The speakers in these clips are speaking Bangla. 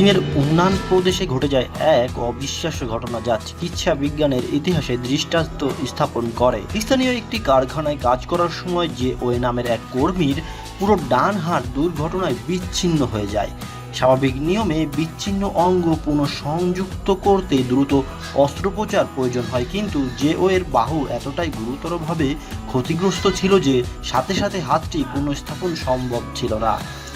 চীনের উন্নান প্রদেশে ঘটে যায় এক অবিশ্বাস্য ঘটনা যা চিকিৎসা বিজ্ঞানের ইতিহাসে দৃষ্টান্ত স্থাপন করে। স্থানীয় একটি কারখানায় কাজ করার সময় যে ওই নামের এক কর্মীর পুরো ডান হাত দুর্ঘটনায় বিচ্ছিন্ন হয়ে যায়। স্বাভাবিক নিয়মে বিচ্ছিন্ন অঙ্গ পুনঃসংযুক্ত করতে দ্রুত অস্ত্রোপচার প্রয়োজন হয়, কিন্তু যে ও এর বাহু এতটাই গুরুতরভাবে ক্ষতিগ্রস্ত ছিল যে সাথে সাথে হাতটি পুনঃস্থাপন সম্ভব ছিল না।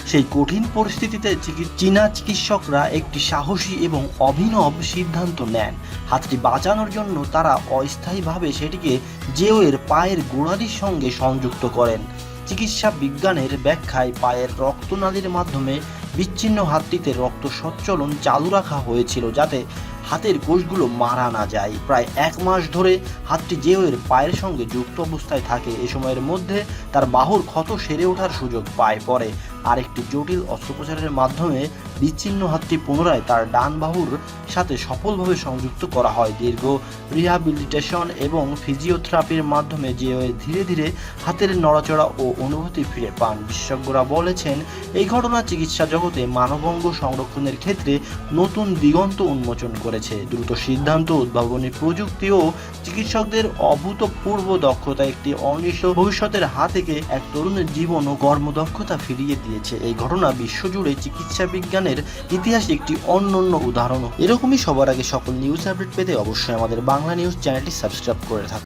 সেই কঠিন পরিস্থিতিতে চীনা চিকিৎসকরা একটি সাহসী এবং অভিনব সিদ্ধান্ত নেন। হাতটি বাঁচানোর জন্য তারা অস্থায়ীভাবে সেটিকে জেও এর পায়ের গোড়ালির সঙ্গে সংযুক্ত করেন। চিকিৎসা বিজ্ঞানের ব্যাখ্যায় পায়ের রক্তনালীর মাধ্যমে বিচ্ছিন্ন হাতটিতে রক্ত সচ্চলন চালু রাখা হয়েছিল যাতে হাতের কোষগুলো মারা না যায়। প্রায় এক মাস ধরে হাতটি জেওয়ের পায়ের সঙ্গে যুক্ত অবস্থায় থাকে। এ সময়ের মধ্যে তার বাহুর ক্ষত সেরে ওঠার সুযোগ পায়। পরে আরেকটি জটিল অস্ত্রোপচারের মাধ্যমে বিচ্ছিন্ন হাতটি পুনরায় তার ডান বাহুর সাথে সফলভাবে সংযুক্ত করা হয়। দীর্ঘ রিহাবিলিটেশন এবং ফিজিওথেরাপির মাধ্যমে যে ধীরে ধীরে হাতের নড়াচড়া ও অনুভূতি ফিরে পান। বিশেষজ্ঞরা বলেছেন, এই ঘটনা চিকিৎসা জগতে মানবাঙ্গ সংরক্ষণের ক্ষেত্রে নতুন দিগন্ত উন্মোচন করেছে। দ্রুত সিদ্ধান্ত, উদ্ভাবনী প্রযুক্তি ও চিকিৎসকদের অভূতপূর্ব দক্ষতা একটি অনিশ্চিত ভবিষ্যতের হাত থেকে এক তরুণের জীবন ও কর্মদক্ষতা ফিরিয়ে দিয়েছে এই ঘটনা বিশ্বজুড়ে চিকিৎসা বিজ্ঞানের ইতিহাসে একটি অনন্য উদাহরণ। এরকমই সবার আগে সকল নিউজ আপডেট পেতে অবশ্যই আমাদের বাংলা নিউজ চ্যানেলটি সাবস্ক্রাইব করে থাকুন।